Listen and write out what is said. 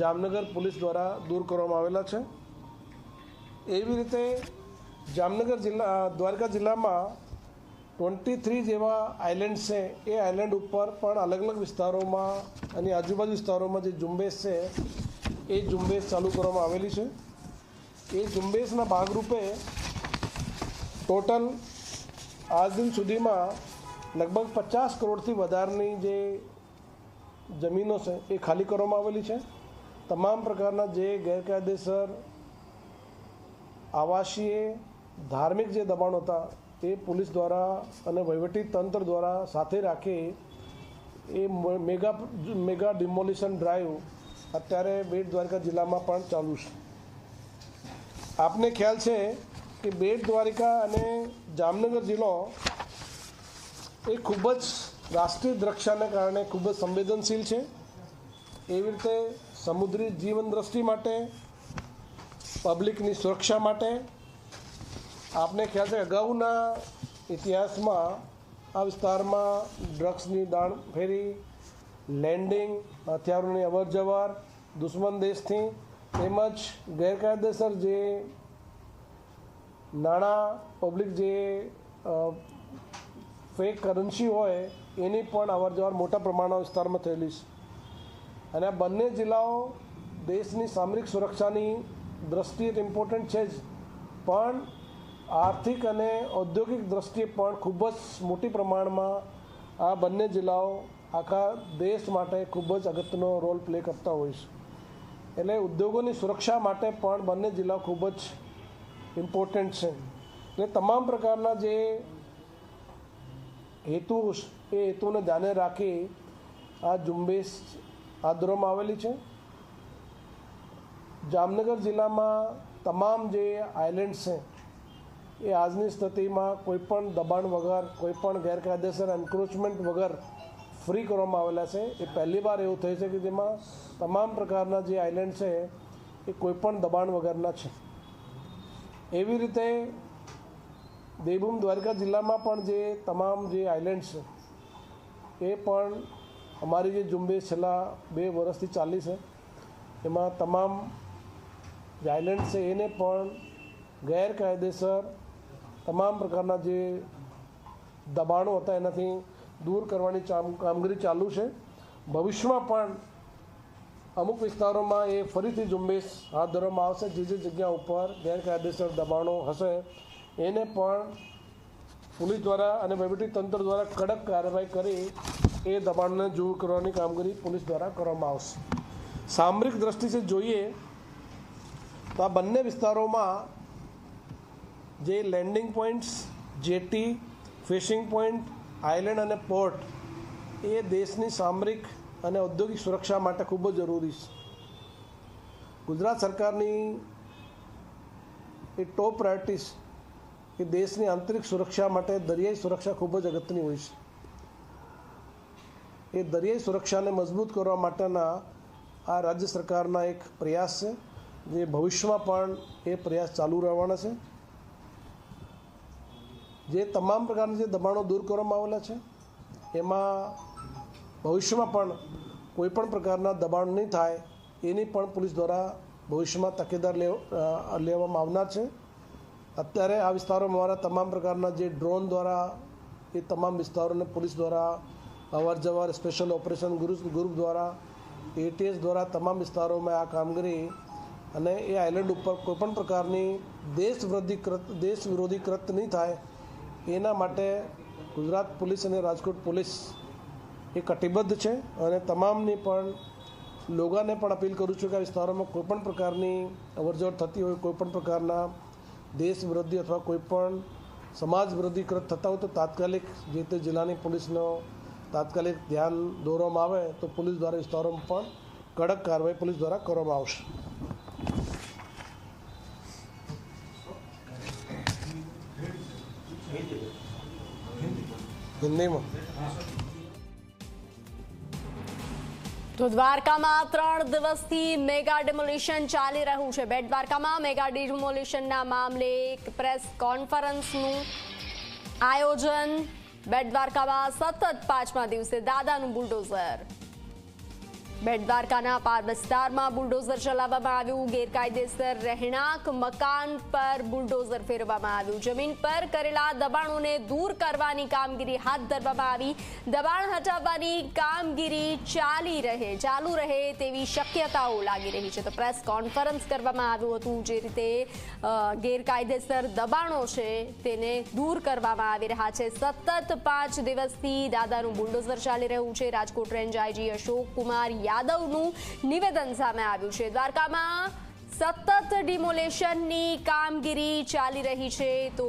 Jamnagar police દ્વારા દૂર કરવામાં આવેલા છે. એવી રીતે જામનગર જિલ્લા, દ્વારકા જિલ્લામાં ટ્વેન્ટી થ્રી જેવા આઇલેન્ડ છે. એ આઇલેન્ડ ઉપર પણ અલગ અલગ વિસ્તારોમાં અને આજુબાજુ વિસ્તારોમાં જે ઝુંબેશ છે, એ ઝુંબેશ ચાલુ કરવામાં આવેલી છે. એ ઝુંબેશના ભાગરૂપે ટોટલ આજ દિન સુધીમાં લગભગ પચાસ કરોડથી વધારની જે જમીનો છે, એ ખાલી કરવામાં આવેલી છે. તમામ પ્રકારના જે ગેરકાયદેસર આવાસીય ધાર્મિક જે દબાણો હતા તે પોલીસ દ્વારા અને વહીવટી તંત્ર દ્વારા સાથે રાખી એ મેગા મેગા ડિમોલિશન ડ્રાઈવ અત્યારે બેટ દ્વારકા જિલ્લામાં પણ ચાલુ છે. આપને ખ્યાલ છે કે બેટ દ્વારિકા અને જામનગર જિલ્લો એ ખૂબ જ રાષ્ટ્રીય દ્રક્ષાને કારણે ખૂબ જ સંવેદનશીલ છે. એવી રીતે સમુદ્રી જીવન દ્રષ્ટિ માટે, પબ્લિકની સુરક્ષા માટે, આપને ખ્યાલ છે અગાઉના ઇતિહાસમાં આ વિસ્તારમાં ડ્રગ્સની દાણ ફેરી, લેન્ડિંગ, હથિયારોની અવરજવર, દુશ્મન દેશથી તેમજ ગેરકાયદેસર જે નાણાં, પબ્લિક જે ફેક કરન્સી હોય, એની પણ અવર જવર મોટા પ્રમાણમાં વિસ્તારમાં થયેલી છે. અને આ બંને જિલ્લાઓ દેશની સામરિક સુરક્ષાની દ્રષ્ટિએ તો ઇમ્પોર્ટન્ટ છે જ. પણ આર્થિક અને ઔદ્યોગિક દ્રષ્ટિએ પણ ખૂબ જ મોટી પ્રમાણમાં આ બંને જિલ્લાઓ આખા દેશ માટે ખૂબ જ અગત્યનો રોલ પ્લે કરતા હોય છે. એટલે ઉદ્યોગોની સુરક્ષા માટે પણ બંને જિલ્લાઓ ખૂબ જ ઇમ્પોર્ટન્ટ છે. એટલે તમામ પ્રકારના જે હેતુ એ હેતુને ધ્યાને રાખી આ ઝુંબેશ હાથ ધરવામાં આવેલી છે. જામનગર જિલ્લામાં તમામ જે આઇલેન્ડ્સ છે, એ આજની સ્થિતિમાં કોઈપણ દબાણ વગર કોઈપણ ગેરકાયદેસર એન્ક્રોચમેન્ટ વગર ફ્રી કરવામાં આવેલા છે. એ પહેલી વાર એવું થયું છે કે જેમાં તમામ પ્રકારના જે આઇલેન્ડ છે, એ કોઈપણ દબાણ વગરના છે. એવી રીતે દેવભૂમ દ્વારકા જિલ્લામાં પણ જે તમામ જે આઇલેન્ડ છે, એ પણ અમારી જે ઝુંબેશ છેલ્લા બે વર્ષથી ચાલી છે, એમાં તમામ આઇલેન્ડ છે, એને પણ ગેરકાયદેસર તમામ પ્રકારના જે દબાણો હતા, એનાથી દૂર કરવાની કામગીરી ચાલુ છે. ભવિષ્યમાં પણ અમુક વિસ્તારોમાં એ ફરીથી ઝુંબેશ હાથ ધરવામાં આવશે. જે જે જગ્યા ઉપર ગેરકાયદેસર દબાણો હશે, એને પણ પોલીસ દ્વારા અને વહીવટી તંત્ર દ્વારા કડક કાર્યવાહી કરી એ દબાણને દૂર કરવાની કામગીરી પોલીસ દ્વારા કરવામાં આવશે. સામરિક દ્રષ્ટિથી જોઈએ તો આ બંને વિસ્તારોમાં જે landing points jetty fishing point island અને પોર્ટ એ દેશની સામરિક અને ઔદ્યોગિક સુરક્ષા માટે ખૂબ જ જરૂરી છે. ગુજરાત સરકારની એ ટોપ પ્રાયોરિટીસ કે દેશની આંતરિક સુરક્ષા માટે દરિયાઈ સુરક્ષા ખૂબ જ અગત્યની હોય છે. એ દરિયાઈ સુરક્ષાને મજબૂત કરવા માટેના આ રાજ્ય સરકારના એક પ્રયાસ છે, જે ભવિષ્યમાં પણ એ પ્રયાસ ચાલુ રહેવાના છે. જે તમામ પ્રકારના જે દબાણો દૂર કરવામાં આવેલા છે, એમાં ભવિષ્યમાં પણ કોઈપણ પ્રકારના દબાણ નહીં થાય એની પણ પોલીસ દ્વારા ભવિષ્યમાં તકેદાર લેવ લેવામાં આવનાર છે. અત્યારે આ વિસ્તારોમાં અમારા તમામ પ્રકારના જે ડ્રોન દ્વારા એ તમામ વિસ્તારોને પોલીસ દ્વારા અવર જવર સ્પેશિયલ ઓપરેશન ગ્રુપ દ્વારા એટીએસ દ્વારા તમામ વિસ્તારોમાં આ કામગીરી અને એ આઇલેન્ડ ઉપર કોઈપણ પ્રકારની દેશ કૃત દેશ વિરોધી કૃત નહીં થાય, એના માટે ગુજરાત પોલીસ અને રાજકોટ પોલીસ એ કટિબદ્ધ છે અને તમામની પણ લોકોને પણ અપીલ કરું છું કે આ વિસ્તારોમાં કોઈપણ પ્રકારની અવરજવર થતી હોય, કોઈપણ પ્રકારના દેશ વિરોધી અથવા કોઈપણ સમાજ વિરોધી થતા હોય તો તાત્કાલિક જે તે જિલ્લાની પોલીસનો તાત્કાલિક ધ્યાન દોરવામાં આવે તો પોલીસ દ્વારા વિસ્તારોમાં પણ કડક કાર્યવાહી પોલીસ દ્વારા કરવામાં આવશે. હિન્દીમાં. તો દ્વારકામાં ત્રણ દિવસથી મેગા ડિમોલિશન ચાલી રહ્યું છે. બેટ દ્વારકામાં મેગા ડિમોલિશનના મામલે એક પ્રેસ કોન્ફરન્સનું આયોજન બેટ દ્વારકામાં સતત પાંચમા દિવસે દાદાનું બુલડોઝર. બેટ દ્વારકાના પાર વિસ્તારમાં બુલડોઝર ચલાવવામાં આવ્યું. ગેરકાયદેસર રહેણાંક મકાન પર બુલડોઝર ફેરવવામાં આવ્યું. જમીન પર કરેલા દબાણોને દૂર કરવાની કામગીરી હાથ ધરવામાં આવી. દબાણ હટાવવાની કામગીરી ચાલી રહે, ચાલુ રહે તેવી શક્યતાઓ લાગી રહી છે. તો પ્રેસ કોન્ફરન્સ કરવામાં આવ્યું હતું જે રીતે ગેરકાયદેસર દબાણો છે તેને દૂર કરવામાં આવી રહ્યા છે. સતત પાંચ દિવસથી દાદાનું બુલડોઝર ચાલી રહ્યું છે. રાજકોટ રેન્જ આઈજી અશોક કુમાર યાદવનું નિવેદન સામે આવ્યું છે. દ્વારકામાં સતત ડિમોલેશનની કામગીરી ચાલી રહી છે. તો